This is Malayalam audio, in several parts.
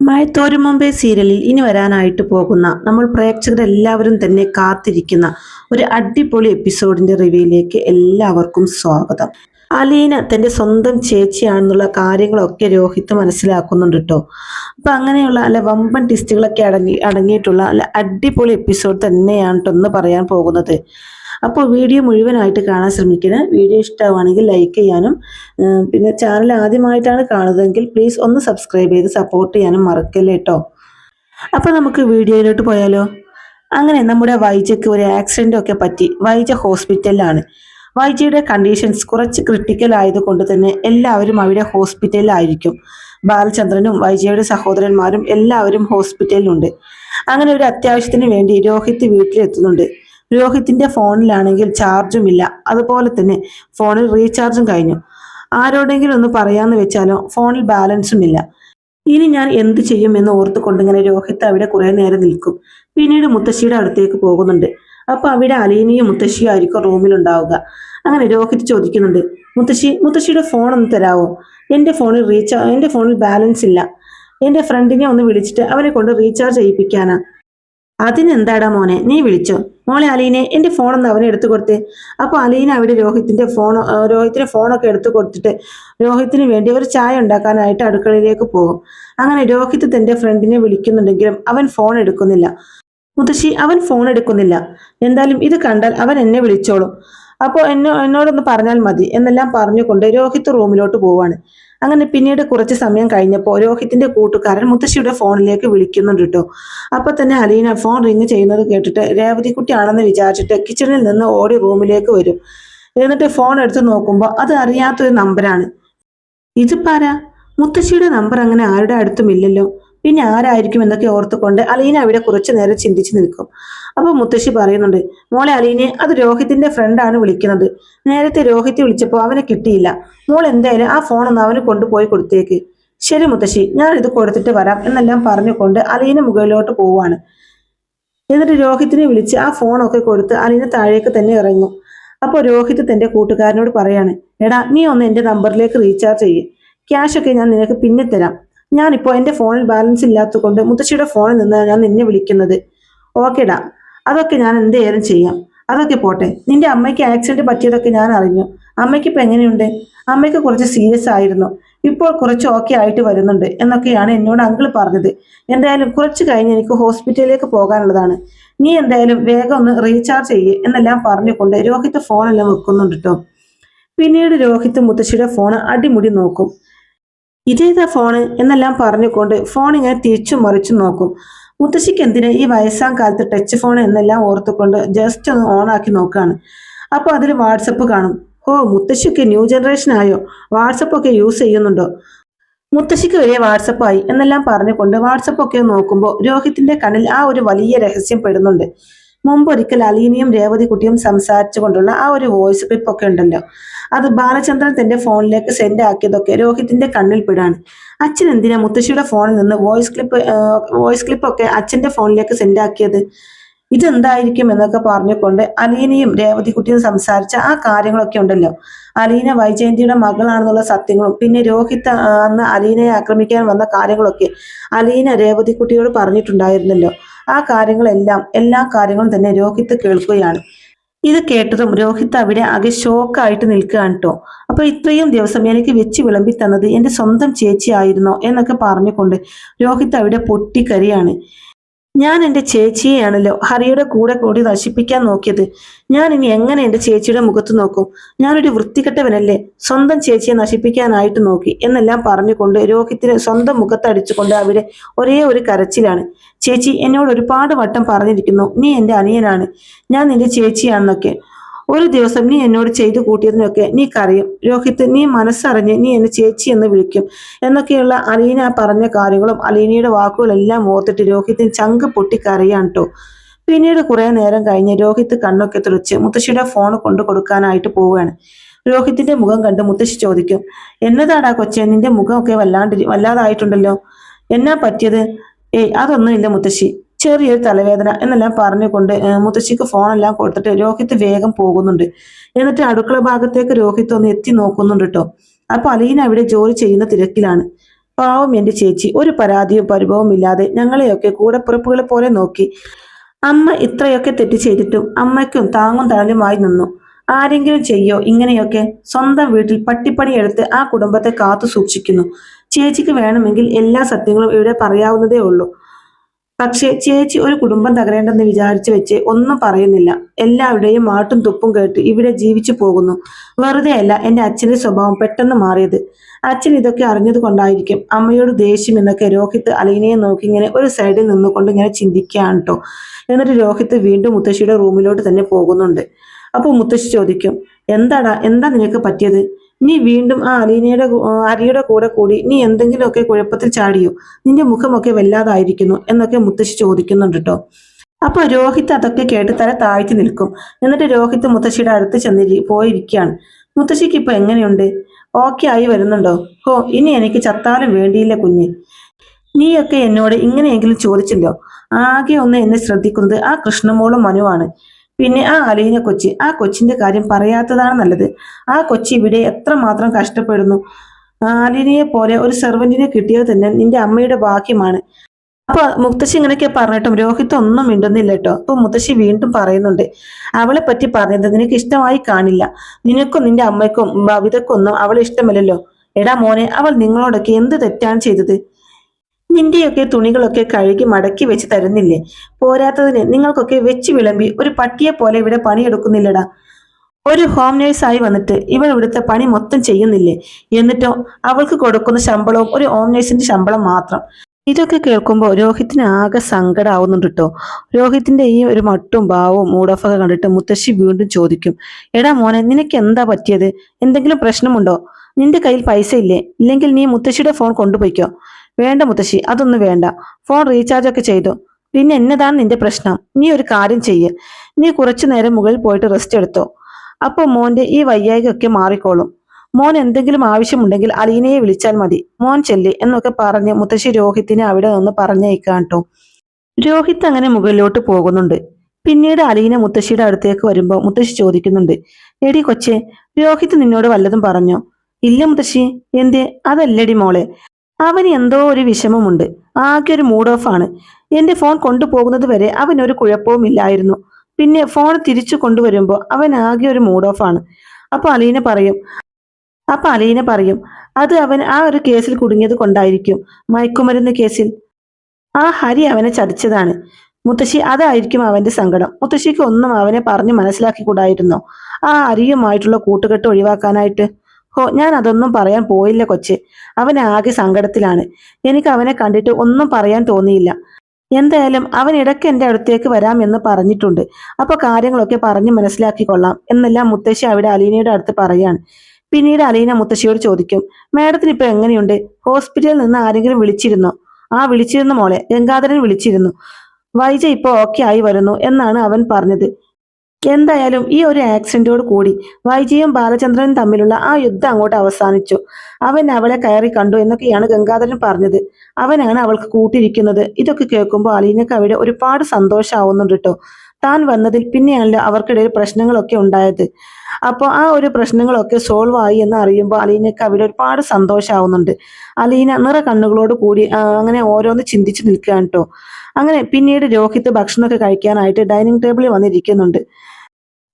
മഴത്തോരും മുമ്പേ സീരിയലിൽ ഇനി വരാനായിട്ട് പോകുന്ന നമ്മൾ പ്രേക്ഷകരെല്ലാവരും തന്നെ കാത്തിരിക്കുന്ന ഒരു അടിപൊളി എപ്പിസോഡിന്റെ റിവ്യൂയിലേക്ക് എല്ലാവർക്കും സ്വാഗതം. അലീന തന്റെ സ്വന്തം ചേച്ചിയാണെന്നുള്ള കാര്യങ്ങളൊക്കെ രോഹിത് മനസ്സിലാക്കുന്നുണ്ട് കേട്ടോ. അപ്പൊ അങ്ങനെയുള്ള അല്ല വമ്പൻ ടിസ്റ്റുകളൊക്കെ അടങ്ങി അടങ്ങിയിട്ടുള്ള അല്ല അടിപൊളി എപ്പിസോഡ് തന്നെയാണ് ഒന്ന് ഇന്ന് പറയാൻ പോകുന്നത്. അപ്പോൾ വീഡിയോ മുഴുവനായിട്ട് കാണാൻ ശ്രമിക്കണം വീഡിയോ ഇഷ്ടമാണെങ്കിൽ ലൈക്ക് ചെയ്യാനും പിന്നെ ചാനൽ ആദ്യമായിട്ടാണ് കാണുന്നതെങ്കിൽ പ്ലീസ് ഒന്ന് സബ്സ്ക്രൈബ് ചെയ്ത് സപ്പോർട്ട് ചെയ്യാനും മറക്കല്ലേ കേട്ടോ അപ്പോൾ നമുക്ക് വീഡിയോയിലോട്ട് പോയാലോ? അങ്ങനെ നമ്മുടെ വൈജയ്ക്ക് ഒരു ആക്സിഡന്റ് ഒക്കെ പറ്റി. വൈജ ഹോസ്പിറ്റലിലാണ് വൈജയുടെ കണ്ടീഷൻസ് കുറച്ച് ക്രിട്ടിക്കൽ ആയതുകൊണ്ട് തന്നെ എല്ലാവരും അവിടെ ഹോസ്പിറ്റലിലായിരിക്കും ബാലചന്ദ്രനും വൈജയുടെ സഹോദരന്മാരും എല്ലാവരും ഹോസ്പിറ്റലിലുണ്ട് അങ്ങനെ ഒരു അത്യാവശ്യത്തിന് വേണ്ടി രോഹിത് വീട്ടിലെത്തുന്നുണ്ട്. രോഹിത്തിന്റെ ഫോണിലാണെങ്കിൽ ചാർജും ഇല്ല. അതുപോലെ തന്നെ ഫോണിൽ റീചാർജും കഴിഞ്ഞു. ആരോടെങ്കിലും ഒന്ന് പറയാന്ന് വെച്ചാലോ ഫോണിൽ ബാലൻസും ഇല്ല. ഇനി ഞാൻ എന്ത് ചെയ്യും എന്ന് ഓർത്തുകൊണ്ട് ഇങ്ങനെ രോഹിത് അവിടെ കുറെ നേരം നിൽക്കും. പിന്നീട് മുത്തശ്ശിയുടെ അടുത്തേക്ക് പോകുന്നുണ്ട്. അപ്പൊ അവിടെ അലീനയും മുത്തശ്ശിയും ആയിരിക്കും റൂമിലുണ്ടാവുക അങ്ങനെ രോഹിത് ചോദിക്കുന്നുണ്ട് മുത്തശ്ശി മുത്തശ്ശിയുടെ ഫോൺ ഒന്ന് തരാവോ? എന്റെ ഫോണിൽ റീചാർജ് എന്റെ ഫോണിൽ ബാലൻസ് ഇല്ല. എന്റെ ഫ്രണ്ടിനെ ഒന്ന് വിളിച്ചിട്ട് അവനെ കൊണ്ട് റീചാർജ് ചെയ്യിപ്പിക്കാനാ. അതിനെന്താടാ മോനെ? നീ വിളിച്ചോ? മോളെ അലീനെ എന്റെ ഫോണൊന്ന് അവനെ എടുത്തു കൊടുത്ത്. അപ്പോൾ അലീന അവിടെ രോഹിത്തിന്റെ ഫോൺ രോഹിത്തിന് ഫോണൊക്കെ എടുത്തു കൊടുത്തിട്ട് രോഹിത്തിന് വേണ്ടി ഒരു ചായ ഉണ്ടാക്കാനായിട്ട് അടുക്കളയിലേക്ക് പോകും. അങ്ങനെ രോഹിത് തന്റെ ഫ്രണ്ടിനെ വിളിക്കുന്നുണ്ടെങ്കിലും അവൻ ഫോൺ എടുക്കുന്നില്ല. മുത്തശ്ശി അവൻ ഫോൺ എടുക്കുന്നില്ല. എന്തായാലും ഇത് കണ്ടാൽ അവൻ എന്നെ വിളിച്ചോളും. അപ്പോൾ എന്നോ എന്നോടൊന്ന് പറഞ്ഞാൽ മതി. എന്നെല്ലാം പറഞ്ഞുകൊണ്ട് രോഹിത് റൂമിലോട്ട് പോവാണ്. അങ്ങനെ പിന്നീട് കുറച്ച് സമയം കഴിഞ്ഞപ്പോൾ രോഹിത്തിന്റെ കൂട്ടുകാരൻ മുത്തശ്ശിയുടെ ഫോണിലേക്ക് വിളിക്കുന്നുണ്ട് കേട്ടോ അപ്പൊ തന്നെ അലീന ഫോൺ റിങ് ചെയ്യുന്നത് കേട്ടിട്ട് രേവതി കുട്ടിയാണെന്ന് വിചാരിച്ചിട്ട് കിച്ചണിൽ നിന്ന് ഓടി റൂമിലേക്ക് വരും. എന്നിട്ട് ഫോൺ എടുത്ത് നോക്കുമ്പോൾ അത് അറിയാത്തൊരു നമ്പറാണ് ഇത് പാരാ മുത്തശ്ശിയുടെ നമ്പർ അങ്ങനെ ആരുടെ അടുത്തും ഇല്ലല്ലോ. പിന്നെ ആരായിരിക്കും എന്നൊക്കെ ഓർത്തുകൊണ്ട് അലീന അവിടെ കുറച്ചു നേരം ചിന്തിച്ചു നിൽക്കും. അപ്പൊ മുത്തശ്ശി പറയുന്നുണ്ട് മോളെ അലീനെ അത് രോഹിത്തിന്റെ ഫ്രണ്ടാണ് വിളിക്കുന്നത്. നേരത്തെ രോഹിത്തെ വിളിച്ചപ്പോൾ അവനെ കിട്ടിയില്ല. മോൾ എന്തായാലും ആ ഫോൺ ഒന്ന് അവന് കൊണ്ടുപോയി കൊടുത്തേക്ക്. ശരി മുത്തശ്ശി ഞാൻ ഇത് കൊടുത്തിട്ട് വരാം എന്നെല്ലാം പറഞ്ഞുകൊണ്ട് അലീന മുകളിലോട്ട് പോവാണ് എന്നിട്ട് രോഹിത്തിനെ വിളിച്ച് ആ ഫോണൊക്കെ കൊടുത്ത് അലീന താഴേക്ക് തന്നെ ഇറങ്ങും. അപ്പോൾ രോഹിത് തന്റെ കൂട്ടുകാരനോട് പറയാണ് എടാ നീ ഒന്ന് എന്റെ നമ്പറിലേക്ക് റീചാർജ് ചെയ്യ്. ക്യാഷൊക്കെ ഞാൻ നിനക്ക് പിന്നെ തരാം. ഞാനിപ്പോൾ എന്റെ ഫോണിൽ ബാലൻസ് ഇല്ലാത്തതുകൊണ്ട് മുത്തശ്ശിയുടെ ഫോണിൽ നിന്ന് ഞാൻ നിന്നെ വിളിക്കുന്നത്. ഓക്കേടാ അതൊക്കെ ഞാൻ എന്തായാലും ചെയ്യാം അതൊക്കെ പോട്ടെ. നിന്റെ അമ്മയ്ക്ക് ആക്സിഡന്റ് പറ്റിയതൊക്കെ ഞാൻ അറിഞ്ഞു. അമ്മയ്ക്ക് ഇപ്പം എങ്ങനെയുണ്ട്? അമ്മയ്ക്ക് കുറച്ച് സീരിയസ് ആയിരുന്നു. ഇപ്പോൾ കുറച്ച് ഓക്കെ ആയിട്ട് വരുന്നുണ്ട്. എന്നൊക്കെയാണ് എന്നോട് അങ്കിൾ പറഞ്ഞത്. എന്തായാലും കുറച്ച് കഴിഞ്ഞ് എനിക്ക് ഹോസ്പിറ്റലിലേക്ക് പോകാനുള്ളതാണ്. നീ എന്തായാലും വേഗം ഒന്ന് റീചാർജ് ചെയ്യേ എന്നെല്ലാം പറഞ്ഞുകൊണ്ട് രോഹിത് ഫോണെല്ലാം വെക്കുന്നുണ്ട് കേട്ടോ പിന്നീട് രോഹിത് മുത്തശ്ശിയുടെ ഫോൺ അടിമുടി നോക്കും. ഇതേതാ ഫോണ് എന്നെല്ലാം പറഞ്ഞുകൊണ്ട് ഫോൺ ഇങ്ങനെ തിരിച്ചു മറിച്ചു നോക്കും. മുത്തശ്ശിക്ക് എന്തിന് ഈ വയസ്സാം കാലത്ത് ടച്ച് ഫോൺ എന്നെല്ലാം ഓർത്തുകൊണ്ട് ജസ്റ്റ് ഒന്ന് ഓണാക്കി നോക്കുകയാണ് അപ്പോൾ അതിൽ വാട്സപ്പ് കാണും. ഓ മുത്തശ്ശിയൊക്കെ ന്യൂ ജനറേഷൻ ആയോ? വാട്സപ്പൊക്കെ യൂസ് ചെയ്യുന്നുണ്ടോ? മുത്തശ്ശിക്ക് വലിയ വാട്സപ്പായി എന്നെല്ലാം പറഞ്ഞുകൊണ്ട് വാട്സപ്പൊക്കെ നോക്കുമ്പോൾ രോഹിത്തിന്റെ കണ്ണിൽ ആ ഒരു വലിയ രഹസ്യം പെടുന്നുണ്ട്. മുമ്പൊരിക്കൽ കുട്ടിയും സംസാരിച്ചുകൊണ്ടുള്ള ആ ഒരു വോയിസ് ക്ലിപ്പ് ഒക്കെ ഉണ്ടല്ലോ. അത് ബാലചന്ദ്രൻ തന്റെ ഫോണിലേക്ക് സെൻഡ് ആക്കിയതൊക്കെ രോഹിത്തിന്റെ കണ്ണിൽ പെടാണ്. അച്ഛൻ എന്തിനാ മുത്തശ്ശിയുടെ ഫോണിൽ നിന്ന് വോയിസ് ക്ലിപ്പ് വോയിസ് ക്ലിപ്പൊക്കെ അച്ഛന്റെ ഫോണിലേക്ക് സെൻഡ് ആക്കിയത്? ഇതെന്തായിരിക്കും എന്നൊക്കെ പറഞ്ഞുകൊണ്ട് അലീനയും രേവതി കുട്ടിയും സംസാരിച്ച ആ കാര്യങ്ങളൊക്കെ ഉണ്ടല്ലോ. അലീന വൈജയന്തിയുടെ മകളാണെന്നുള്ള സത്യങ്ങളും പിന്നെ രോഹിത് അന്ന് അലീനയെ ആക്രമിക്കാൻ വന്ന കാര്യങ്ങളൊക്കെ അലീന രേവതി കുട്ടിയോട് പറഞ്ഞിട്ടുണ്ടായിരുന്നല്ലോ. ആ കാര്യങ്ങളെല്ലാം എല്ലാ കാര്യങ്ങളും തന്നെ രോഹിത് കേൾക്കുകയാണ്. ഇത് കേട്ടതും രോഹിത് അവിടെ ആകെ ഷോക്കായിട്ട് നിൽക്കുകയാണ് കേട്ടോ അപ്പൊ ഇത്രയും ദിവസം എനിക്ക് വെച്ച് വിളമ്പി തന്നത് എന്റെ സ്വന്തം ചേച്ചിയായിരുന്നോ എന്നൊക്കെ പറഞ്ഞുകൊണ്ട് രോഹിത് അവിടെ പൊട്ടിക്കരിയാണ്. ഞാൻ എന്റെ ചേച്ചിയെയാണല്ലോ ഹരിയുടെ കൂടെ കൂടി നശിപ്പിക്കാൻ നോക്കിയത്. ഞാൻ ഇനി എങ്ങനെ എന്റെ ചേച്ചിയുടെ മുഖത്ത് നോക്കും? ഞാനൊരു വൃത്തികെട്ടവനല്ലേ? സ്വന്തം ചേച്ചിയെ നശിപ്പിക്കാനായിട്ട് നോക്കി എന്നെല്ലാം പറഞ്ഞുകൊണ്ട് രോഹിത്തിന് സ്വന്തം മുഖത്തടിച്ചുകൊണ്ട് അവിടെ ഒരേ ഒരു കരച്ചിലാണ്. ചേച്ചി എന്നോട് ഒരുപാട് വട്ടം പറഞ്ഞിരിക്കുന്നു നീ എന്റെ അനിയനാണ്. ഞാൻ നിന്റെ ചേച്ചിയാണെന്നൊക്കെ. ഒരു ദിവസം നീ എന്നോട് ചെയ്തു കൂട്ടിയതിനൊക്കെ നീ കരയും. രോഹിത് നീ മനസ്സറിഞ്ഞ് നീ എന്നെ ചേച്ചി എന്ന് വിളിക്കും. എന്നൊക്കെയുള്ള അലീന പറഞ്ഞ കാര്യങ്ങളും അലീനയുടെ വാക്കുകളെല്ലാം ഓർത്തിട്ട് രോഹിത്തിന് ചങ്ക് പൊട്ടി കരയാണ് കേട്ടോ പിന്നീട് കുറെ നേരം കഴിഞ്ഞ് രോഹിത് കണ്ണൊക്കെ തുറച്ച് മുത്തശ്ശിയുടെ ഫോൺ കൊണ്ടു കൊടുക്കാനായിട്ട് പോവുകയാണ്. രോഹിത്തിന്റെ മുഖം കണ്ട് മുത്തശ്ശി ചോദിക്കും എന്നതാടാ കൊച്ചെ നിന്റെ മുഖമൊക്കെ വല്ലാണ്ട് വല്ലാതായിട്ടുണ്ടല്ലോ? എന്നാ പറ്റിയത്? ഏയ് അതൊന്നുമില്ല മുത്തശ്ശി. ചെറിയൊരു തലവേദന എന്നെല്ലാം പറഞ്ഞുകൊണ്ട് മുത്തശ്ശിക്ക് ഫോണെല്ലാം കൊടുത്തിട്ട് രോഹിത് വേഗം പോകുന്നുണ്ട്. എന്നിട്ട് അടുക്കള ഭാഗത്തേക്ക് രോഹിത് ഒന്ന് എത്തി നോക്കുന്നുണ്ട് കേട്ടോ അപ്പൊ അലീന അവിടെ ജോലി ചെയ്യുന്ന തിരക്കിലാണ്. പാവം എന്റെ ചേച്ചി ഒരു പരാതിയും പരിഭവവും ഇല്ലാതെ ഞങ്ങളെയൊക്കെ കൂടപ്പിറപ്പുകളെ പോലെ നോക്കി. അമ്മ ഇത്രയൊക്കെ തെറ്റ് ചെയ്തിട്ടും അമ്മയ്ക്കും താങ്ങും തണലുമായി നിന്നു. ആരെങ്കിലും ചെയ്യോ ഇങ്ങനെയൊക്കെ? സ്വന്തം വീട്ടിൽ പട്ടിപ്പണി എടുത്ത് ആ കുടുംബത്തെ കാത്തു സൂക്ഷിക്കുന്നു. ചേച്ചിക്ക് വേണമെങ്കിൽ എല്ലാ സത്യങ്ങളും ഇവിടെ പറയാവുന്നതേ ഉള്ളൂ. പക്ഷേ ചേച്ചി ഒരു കുടുംബം തകരേണ്ടെന്ന് വിചാരിച്ചു വെച്ച് ഒന്നും പറയുന്നില്ല. എല്ലാവരുടെയും മാട്ടും തുപ്പും കേട്ട് ഇവിടെ ജീവിച്ചു പോകുന്നു. വെറുതെയല്ല എന്റെ അച്ഛന്റെ സ്വഭാവം പെട്ടെന്ന് മാറിയത്. അച്ഛൻ ഇതൊക്കെ അറിഞ്ഞത് കൊണ്ടായിരിക്കും അമ്മയോട് ദേഷ്യം എന്നൊക്കെ രോഹിത്ത് അലീനയെ നോക്കി ഇങ്ങനെ ഒരു സൈഡിൽ നിന്നുകൊണ്ട് ഇങ്ങനെ ചിന്തിക്കുകയാണ് കേട്ടോ എന്നിട്ട് രോഹിത്ത് വീണ്ടും മുത്തശ്ശിയുടെ റൂമിലോട്ട് തന്നെ പോകുന്നുണ്ട്. അപ്പോൾ മുത്തശ്ശി ചോദിക്കും എന്താടാ എന്താ നിനക്ക് പറ്റിയത്? നീ വീണ്ടും ആ അലീനയുടെ അരിയുടെ കൂടെ കൂടി നീ എന്തെങ്കിലുമൊക്കെ കുഴപ്പത്തിൽ ചാടിയോ? നിന്റെ മുഖമൊക്കെ വല്ലാതായിരിക്കുന്നു എന്നൊക്കെ മുത്തശ്ശി ചോദിക്കുന്നുണ്ട് കേട്ടോ അപ്പൊ രോഹിത് അതൊക്കെ കേട്ട് തല താഴ്ത്തി നിൽക്കും. എന്നിട്ട് രോഹിത് മുത്തശ്ശിയുടെ അടുത്ത് ചെന്നിരി പോയിരിക്കുകയാണ്. മുത്തശ്ശിക്ക് ഇപ്പൊ എങ്ങനെയുണ്ട്? ഓക്കെ ആയി വരുന്നുണ്ടോ? ഹോ ഇനി എനിക്ക് ചത്താലും വേണ്ടിയില്ല കുഞ്ഞ്. നീയൊക്കെ എന്നോട് ഇങ്ങനെയെങ്കിലും ചോദിച്ചല്ലോ. ആകെ ഒന്ന് എന്നെ ശ്രദ്ധിക്കുന്നത് ആ കൃഷ്ണമോളും മനുവാണ്. പിന്നെ ആ അലീന കൊച്ചി ആ കൊച്ചിന്റെ കാര്യം പറയാത്തതാണ് നല്ലത്. ആ കൊച്ചി ഇവിടെ എത്ര മാത്രം കഷ്ടപ്പെടുന്നു ആലിനിയെ പോലെ ഒരു സെർവന്റിനെ കിട്ടിയത് തന്നെ നിന്റെ അമ്മയുടെ ഭാഗ്യമാണ്. അപ്പൊ മുത്തശ്ശി ഇങ്ങനെയൊക്കെ പറഞ്ഞിട്ടും രോഹിത് ഒന്നും മിണ്ടുന്നില്ല കേട്ടോ. അപ്പൊ മുത്തശ്ശി വീണ്ടും പറയുന്നുണ്ട് അവളെ പറ്റി പറഞ്ഞത് നിനക്ക് ഇഷ്ടമായി കാണില്ല. നിനക്കും നിന്റെ അമ്മയ്ക്കും ഭവിതക്കൊന്നും അവളെ ഇഷ്ടമല്ലല്ലോ. എടാ മോനെ അവൾ നിങ്ങളോടൊക്കെ എന്ത് തെറ്റാണ് ചെയ്തത്? നിന്റെയൊക്കെ തുണികളൊക്കെ കഴുകി മടക്കി വെച്ച് തരുന്നില്ലേ? പോരാത്തതിന് നിങ്ങൾക്കൊക്കെ വെച്ച് വിളമ്പി ഒരു പട്ടിയെ പോലെ ഇവിടെ പണിയെടുക്കുന്നില്ലടാ. ഒരു ഹോം നേഴ്സായി വന്നിട്ട് ഇവൾ ഇവിടുത്തെ പണി മൊത്തം ചെയ്യുന്നില്ലേ? എന്നിട്ടോ അവൾക്ക് കൊടുക്കുന്ന ശമ്പളവും ഒരു ഹോം നേഴ്സിന്റെ ശമ്പളം മാത്രം. ഇതൊക്കെ കേൾക്കുമ്പോൾ രോഹിത്തിന് ആകെ സങ്കടമാവുന്നുണ്ട് കേട്ടോ രോഹിത്തിന്റെ ഈ ഒരു മട്ടും ഭാവവും മൂടഫൊക്കെ കണ്ടിട്ട് മുത്തശ്ശി വീണ്ടും ചോദിക്കും എടാ മോനെ നിനക്ക് എന്താ പറ്റിയത്? എന്തെങ്കിലും പ്രശ്നമുണ്ടോ? നിന്റെ കയ്യിൽ പൈസ ഇല്ലേ? ഇല്ലെങ്കിൽ നീ മുത്തശ്ശിയുടെ ഫോൺ കൊണ്ടുപോയിക്കോ? വേണ്ട മുത്തശ്ശി അതൊന്നും വേണ്ട. ഫോൺ റീചാർജ് ഒക്കെ ചെയ്തു. പിന്നെ എന്നതാണ് നിന്റെ പ്രശ്നം? നീ ഒരു കാര്യം ചെയ്യ്. നീ കുറച്ചു നേരം മുകളിൽ പോയിട്ട് റെസ്റ്റ് എടുത്തോ. അപ്പൊ മോന്റെ ഈ വയ്യായികൊക്കെ മാറിക്കോളും. മോൻ എന്തെങ്കിലും ആവശ്യമുണ്ടെങ്കിൽ അലീനയെ വിളിച്ചാൽ മതി. മോൻ ചെല്ലി എന്നൊക്കെ പറഞ്ഞ് മുത്തശ്ശി രോഹിത്തിനെ അവിടെ നിന്ന് പറഞ്ഞയക്കാൻ കേട്ടോ രോഹിത് അങ്ങനെ മുകളിലോട്ട് പോകുന്നുണ്ട്. പിന്നീട് അലീന മുത്തശ്ശിയുടെ അടുത്തേക്ക് വരുമ്പോൾ മുത്തശ്ശി ചോദിക്കുന്നുണ്ട്. എടി കൊച്ചെ രോഹിത് നിന്നോട് വല്ലതും പറഞ്ഞോ? ഇല്ല മുത്തശ്ശി. എന്തേ? അതല്ലടി മോളെ. അവന് എന്തോ ഒരു വിഷമമുണ്ട്. ആകെ ഒരു മൂഡ് ഓഫ് ആണ്. എന്റെ ഫോൺ കൊണ്ടുപോകുന്നത് വരെ അവനൊരു കുഴപ്പവും ഇല്ലായിരുന്നു. പിന്നെ ഫോൺ തിരിച്ചു കൊണ്ടുവരുമ്പോൾ അവൻ ആകെ ഒരു മൂഡ് ഓഫ് ആണ്. അപ്പൊ അലീന പറയും അപ്പൊ അലീന പറയും അത് അവൻ ആ ഒരു കേസിൽ കുടുങ്ങിയത് കൊണ്ടായിരിക്കും. മയക്കുമരുന്ന് കേസിൽ. ആ ഹരി അവനെ ചതിച്ചതാണ്. മുത്തശ്ശി അതായിരിക്കും അവന്റെ സങ്കടം. മുത്തശ്ശിക്ക് ഒന്നും അവനെ പറഞ്ഞു മനസ്സിലാക്കി കൂടായിരുന്നോ ആ അരിയുമായിട്ടുള്ള കൂട്ടുകെട്ട് ഒഴിവാക്കാനായിട്ട്. ഞാൻ അതൊന്നും പറയാൻ പോയില്ല കൊച്ചെ. അവൻ ആകെ സങ്കടത്തിലാണ്. എനിക്ക് അവനെ കണ്ടിട്ട് ഒന്നും പറയാൻ തോന്നിയില്ല. എന്തായാലും അവൻ ഇടയ്ക്ക് എന്റെ അടുത്തേക്ക് വരാം എന്ന് പറഞ്ഞിട്ടുണ്ട്. അപ്പൊ കാര്യങ്ങളൊക്കെ പറഞ്ഞ് മനസ്സിലാക്കിക്കൊള്ളാം എന്നെല്ലാം മുത്തശ്ശി അവിടെ അലീനയുടെ അടുത്ത് പറയാണ്. പിന്നീട് അലീന മുത്തശ്ശിയോട് ചോദിക്കും മാഡത്തിന് ഇപ്പൊ എങ്ങനെയുണ്ട്? ഹോസ്പിറ്റലിൽ നിന്ന് ആരെങ്കിലും വിളിച്ചിരുന്നോ? ആ വിളിച്ചിരുന്നു മോളെ. ഗംഗാധരൻ വിളിച്ചിരുന്നു. വൈജ ഇപ്പൊ ഓക്കെ ആയി വരുന്നു എന്നാണ് അവൻ പറഞ്ഞത്. എന്തായാലും ഈ ഒരു ആക്സിഡന്റോട് കൂടി വൈജയും ബാലചന്ദ്രനും തമ്മിലുള്ള ആ യുദ്ധം അങ്ങോട്ട് അവസാനിച്ചു. അവൻ അവളെ കയറി കണ്ടു എന്നൊക്കെയാണ് ഗംഗാധരൻ പറഞ്ഞത്. അവനാണ് അവൾക്ക് കൂട്ടിരിക്കുന്നത്. ഇതൊക്കെ കേൾക്കുമ്പോൾ അലീനക്ക് അവിടെ ഒരുപാട് സന്തോഷമാവുന്നുണ്ട് കേട്ടോ. താൻ വന്നതിൽ പിന്നെയാണല്ലോ അവർക്കിടയിൽ പ്രശ്നങ്ങളൊക്കെ ഉണ്ടായത്. അപ്പോൾ ആ ഒരു പ്രശ്നങ്ങളൊക്കെ സോൾവ് ആയി എന്ന് അറിയുമ്പോൾ അലീനക്ക് അവിടെ ഒരുപാട് സന്തോഷമാവുന്നുണ്ട്. അലീന നിറ കണ്ണുകളോട് കൂടി അങ്ങനെ ഓരോന്ന് ചിന്തിച്ച് നിൽക്കുകയാണ് കേട്ടോ. അങ്ങനെ പിന്നീട് രോഹിത് ഭക്ഷണമൊക്കെ കഴിക്കാനായിട്ട് ഡൈനിങ് ടേബിളിൽ വന്നിരിക്കുന്നുണ്ട്.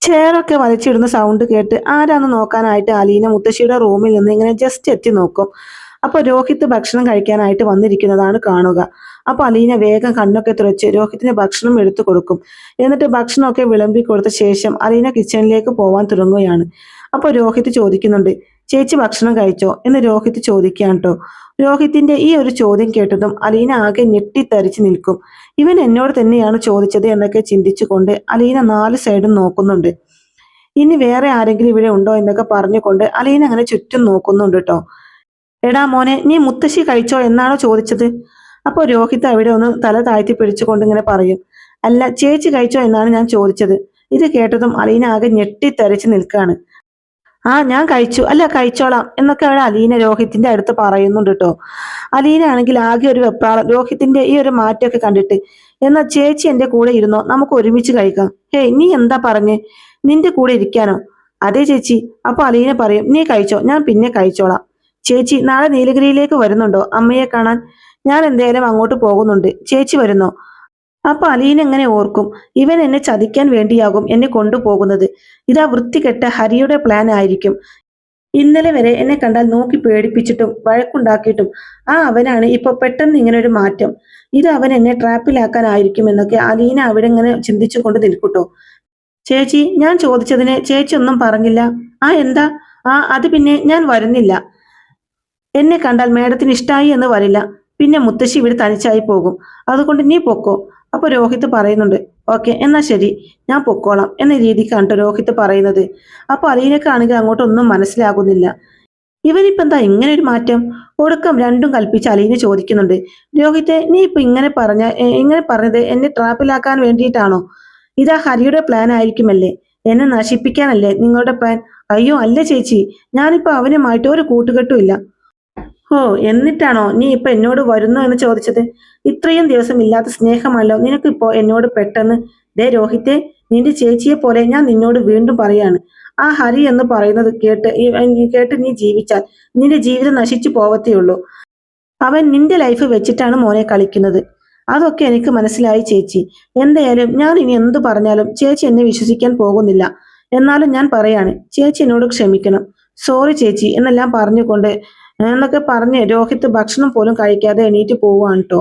ചെയറൊക്കെ വലിച്ചിടുന്ന സൗണ്ട് കേട്ട് ആരാന്ന് നോക്കാനായിട്ട് അലീന മുത്തശ്ശിയുടെ റൂമിൽ നിന്ന് ഇങ്ങനെ ജസ്റ്റ് എത്തി നോക്കും. അപ്പോൾ രോഹിത് ഭക്ഷണം കഴിക്കാനായിട്ട് വന്നിരിക്കുന്നതാണ് കാണുക. അപ്പോൾ അലീന വേഗം കണ്ണൊക്കെ തുറച്ച് രോഹിത്തിന് ഭക്ഷണം എടുത്തു കൊടുക്കും. എന്നിട്ട് ഭക്ഷണമൊക്കെ വിളമ്പി കൊടുത്ത ശേഷം അലീന കിച്ചണിലേക്ക് പോവാൻ തുടങ്ങുകയാണ്. അപ്പോൾ രോഹിത് ചോദിക്കുന്നുണ്ട് ചേച്ചി ഭക്ഷണം കഴിച്ചോ? എന്ന് രോഹിത് ചോദിക്കുകയാണ് കേട്ടോ രോഹിത്തിന്റെ ഈ ഒരു ചോദ്യം കേട്ടതും അലീന ആകെ ഞെട്ടിത്തരിച്ച് നിൽക്കും. ഇവൻ എന്നോട് തന്നെയാണ് ചോദിച്ചത്? എന്നൊക്കെ ചിന്തിച്ചുകൊണ്ട് അലീന നാല് സൈഡും നോക്കുന്നുണ്ട്. ഇനി വേറെ ആരെങ്കിലും ഇവിടെ ഉണ്ടോ? എന്നൊക്കെ പറഞ്ഞുകൊണ്ട് അലീന അങ്ങനെ ചുറ്റും നോക്കുന്നുണ്ട് കേട്ടോ എടാ മോനെ നീ മുത്തശ്ശി കഴിച്ചോ എന്നാണോ ചോദിച്ചത്? അപ്പോൾ രോഹിത് അവിടെ ഒന്ന് തല താഴ്ത്തി പിടിച്ചുകൊണ്ട് ഇങ്ങനെ പറയും. അല്ല ചേച്ചി കഴിച്ചോ എന്നാണ് ഞാൻ ചോദിച്ചത്. ഇത് കേട്ടതും അലീന ആകെ ഞെട്ടിത്തരച്ച് നിൽക്കാണ്. ആ ഞാൻ കഴിച്ചു. അല്ല കഴിച്ചോളാം എന്നൊക്കെ അവിടെ അലീന രോഹിത്തിന്റെ അടുത്ത് പറയുന്നുണ്ട് കേട്ടോ. അലീന ആണെങ്കിൽ ആകെ ഒരു വെപ്രാളം. രോഹിത്തിന്റെ ഈ ഒരു മാറ്റമൊക്കെ കണ്ടിട്ട് എന്നാ ചേച്ചി എന്റെ കൂടെ ഇരുന്നോ? നമുക്ക് ഒരുമിച്ച് കഴിക്കാം. ഹേയ് നീ എന്താ പറഞ്ഞേ? നിന്റെ കൂടെ ഇരിക്കാനോ? അതെ ചേച്ചി. അപ്പൊ അലീന പറയും നീ കഴിച്ചോ? ഞാൻ പിന്നെ കഴിച്ചോളാം. ചേച്ചി നാളെ നീലഗിരിയിലേക്ക് വരുന്നുണ്ടോ? അമ്മയെ കാണാൻ ഞാൻ എന്തായാലും അങ്ങോട്ട് പോകുന്നുണ്ട്. ചേച്ചി വരുന്നോ? അപ്പൊ അലീൻ എങ്ങനെ ഓർക്കും? ഇവൻ എന്നെ ചതിക്കാൻ വേണ്ടിയാകും എന്നെ കൊണ്ടുപോകുന്നത്. ഇതാ വൃത്തികെട്ട ഹരിയുടെ പ്ലാൻ ആയിരിക്കും. ഇന്നലെ വരെ എന്നെ കണ്ടാൽ നോക്കി പേടിപ്പിച്ചിട്ടും വഴക്കുണ്ടാക്കിയിട്ടും ആ അവനാണ് ഇപ്പൊ പെട്ടെന്ന് ഇങ്ങനെ ഒരു മാറ്റം. ഇത് അവൻ എന്നെ ട്രാപ്പിലാക്കാനായിരിക്കും എന്നൊക്കെ അലീന അവിടെ ഇങ്ങനെ ചിന്തിച്ചു കൊണ്ട് നിൽക്കൂട്ടോ. ചേച്ചി ഞാൻ ചോദിച്ചതിന് ചേച്ചി ഒന്നും പറഞ്ഞില്ല. ആ എന്താ? ആ അത് പിന്നെ ഞാൻ വരുന്നില്ല. എന്നെ കണ്ടാൽ മേഡത്തിന് ഇഷ്ടായി എന്ന് വരില്ല. പിന്നെ മുത്തശ്ശി ഇവിടെ തനിച്ചായി പോകും. അതുകൊണ്ട് നീ പൊക്കോ. അപ്പൊ രോഹിത് പറയുന്നുണ്ട് ഓക്കെ എന്നാ ശരി ഞാൻ പൊക്കോളാം എന്ന രീതിക്കാണ് ട്ടോ രോഹിത് പറയുന്നത്. അപ്പൊ അലീനക്കാണെങ്കിൽ അങ്ങോട്ടൊന്നും മനസ്സിലാകുന്നില്ല. ഇവനിപ്പോ എന്താ ഇങ്ങനെ ഒരു മാറ്റം? ഒടുക്കം രണ്ടും കൽപ്പിച്ച് അലീന ചോദിക്കുന്നുണ്ട് രോഹിത്തെ നീ ഇപ്പൊ ഇങ്ങനെ പറഞ്ഞ ഇങ്ങനെ പറഞ്ഞത് എന്നെ ട്രാപ്പിലാക്കാൻ വേണ്ടിയിട്ടാണോ? ഇതാ ഹരിയുടെ പ്ലാൻ ആയിരിക്കുമല്ലേ? എന്നെ നശിപ്പിക്കാനല്ലേ നിങ്ങളുടെ പ്ലാൻ അയ്യോ അല്ല ചേച്ചി ഞാനിപ്പോ അവനുമായിട്ട് ഒരു കൂട്ടുകെട്ടും ഇല്ല. ഓ എന്നിട്ടാണോ നീ ഇപ്പൊ എന്നോട് വരുന്നു എന്ന് ചോദിച്ചത്? ഇത്രയും ദിവസം ഇല്ലാത്ത സ്നേഹമല്ലോ നിനക്കിപ്പോ എന്നോട് പെട്ടെന്ന്? ദേ രോഹിത്തെ നിന്റെ ചേച്ചിയെ പോലെ ഞാൻ നിന്നോട് വീണ്ടും പറയാണ്. ആ ഹരി എന്ന് പറയുന്നത് കേട്ട് കേട്ട് നീ ജീവിച്ചാൽ നിന്റെ ജീവിതം നശിച്ചു പോവത്തേയുള്ളൂ അവൻ നിന്റെ ലൈഫ് വെച്ചിട്ടാണ് മോനെ കളിക്കുന്നത്. അതൊക്കെ എനിക്ക് മനസ്സിലായി ചേച്ചി. എന്തായാലും ഞാൻ ഇനി എന്തു പറഞ്ഞാലും ചേച്ചി എന്നെ വിശ്വസിക്കാൻ പോകുന്നില്ല. എന്നാലും ഞാൻ പറയാണ് ചേച്ചി എന്നോട് ക്ഷമിക്കണം. സോറി ചേച്ചി എന്നെല്ലാം പറഞ്ഞുകൊണ്ട് എന്നൊക്കെ പറഞ്ഞ് രോഹിത് ഭക്ഷണം പോലും കഴിക്കാതെ എണീറ്റ് പോവുകയാണ് കേട്ടോ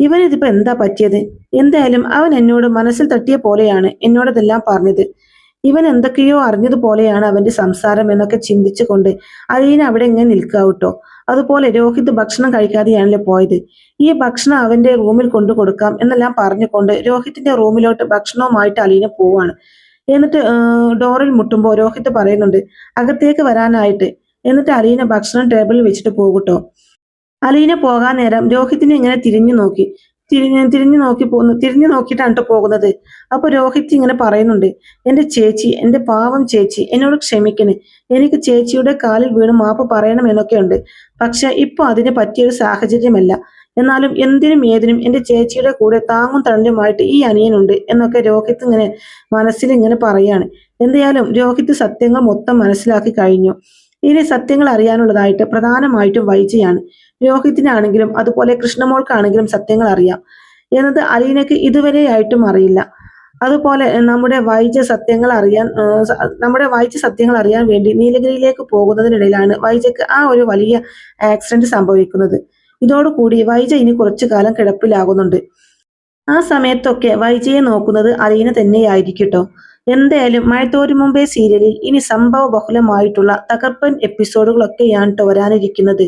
ഇവനിതിപ്പോ എന്താ പറ്റിയത്? എന്തായാലും അവൻ എന്നോട് മനസ്സിൽ തട്ടിയ പോലെയാണ് എന്നോടതെല്ലാം പറഞ്ഞത്. ഇവൻ എന്തൊക്കെയോ അറിഞ്ഞതുപോലെയാണ് അവന്റെ സംസാരം എന്നൊക്കെ ചിന്തിച്ചുകൊണ്ട് അലീന അവിടെ ഇങ്ങനെ നിൽക്കുക കേട്ടോ അതുപോലെ രോഹിത് ഭക്ഷണം കഴിക്കാതെയാണല്ലോ പോയത്. ഈ ഭക്ഷണം അവന്റെ റൂമിൽ കൊണ്ടു കൊടുക്കാം എന്നെല്ലാം പറഞ്ഞുകൊണ്ട് രോഹിത്തിന്റെ റൂമിലോട്ട് ഭക്ഷണവുമായിട്ട് അലീന പോവാണ് എന്നിട്ട് ഡോറിൽ മുട്ടുമ്പോൾ രോഹിത് പറയുന്നുണ്ട് അകത്തേക്ക് വരാനായിട്ട്. എന്നിട്ട് അലീന ഭക്ഷണം ടേബിളിൽ വെച്ചിട്ട് പോകട്ടോ. അലീന പോകാൻ നേരം രോഹിത്തിനെ ഇങ്ങനെ തിരിഞ്ഞു നോക്കി. തിരിഞ്ഞ് തിരിഞ്ഞു നോക്കി പോകുന്നു തിരിഞ്ഞു നോക്കിയിട്ടാണ് കേട്ടോ പോകുന്നത്. അപ്പൊ രോഹിത് ഇങ്ങനെ പറയുന്നുണ്ട് എന്റെ ചേച്ചി എന്റെ പാവം ചേച്ചി എന്നോട് ക്ഷമിക്കണേ. എനിക്ക് ചേച്ചിയുടെ കാലിൽ വീണ് മാപ്പ് പറയണം എന്നൊക്കെയുണ്ട്. പക്ഷെ ഇപ്പൊ അതിന് പറ്റിയൊരു സാഹചര്യമല്ല. എന്നാലും എന്തിനും ഏതിനും എന്റെ ചേച്ചിയുടെ കൂടെ താങ്ങും തണലുമായിട്ട് ഈ അനിയനുണ്ട് എന്നൊക്കെ രോഹിത് ഇങ്ങനെ മനസ്സിൽ ഇങ്ങനെ പറയാണ്. എന്തായാലും രോഹിത് സത്യങ്ങൾ മൊത്തം മനസ്സിലാക്കി കഴിഞ്ഞു. ഇനി സത്യങ്ങൾ അറിയാനുള്ളതായിട്ട് പ്രധാനമായിട്ടും വൈജയാണ്. രോഹിത്തിനാണെങ്കിലും അതുപോലെ കൃഷ്ണമോൾക്കാണെങ്കിലും സത്യങ്ങൾ അറിയാം. എന്നത് അലീനയ്ക്ക് ഇതുവരെയായിട്ടും അറിയില്ല. അതുപോലെ നമ്മുടെ വൈജ സത്യങ്ങൾ അറിയാൻ നമ്മുടെ വൈജ സത്യങ്ങൾ അറിയാൻ വേണ്ടി നീലഗിരിയിലേക്ക് പോകുന്നതിനിടയിലാണ് വൈജയ്ക്ക് ആ ഒരു വലിയ ആക്സിഡന്റ് സംഭവിക്കുന്നത്. ഇതോടുകൂടി വൈജ ഇനി കുറച്ചു കാലം കിടപ്പിലാകുന്നുണ്ട്. ആ സമയത്തൊക്കെ വൈജയെ നോക്കുന്നത് അലീന തന്നെയായിരിക്കട്ടോ എന്തായാലും മഴത്തോരു മുമ്പേ സീരിയലിൽ ഇനി സംഭവ ബഹുലമായിട്ടുള്ള തകർപ്പൻ എപ്പിസോഡുകളൊക്കെയാണ് ട്ടോ വരാനിരിക്കുന്നത്.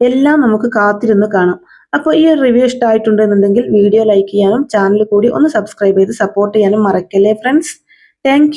എല്ലാം നമുക്ക് കാത്തിരുന്ന് കാണാം. അപ്പോൾ ഈ ഒരു റിവ്യൂ ഇഷ്ടമായിട്ടുണ്ടെന്നുണ്ടെങ്കിൽ വീഡിയോ ലൈക്ക് ചെയ്യാനും ചാനൽ കൂടി ഒന്ന് സബ്സ്ക്രൈബ് ചെയ്ത് സപ്പോർട്ട് ചെയ്യാനും മറക്കല്ലേ ഫ്രണ്ട്സ് താങ്ക്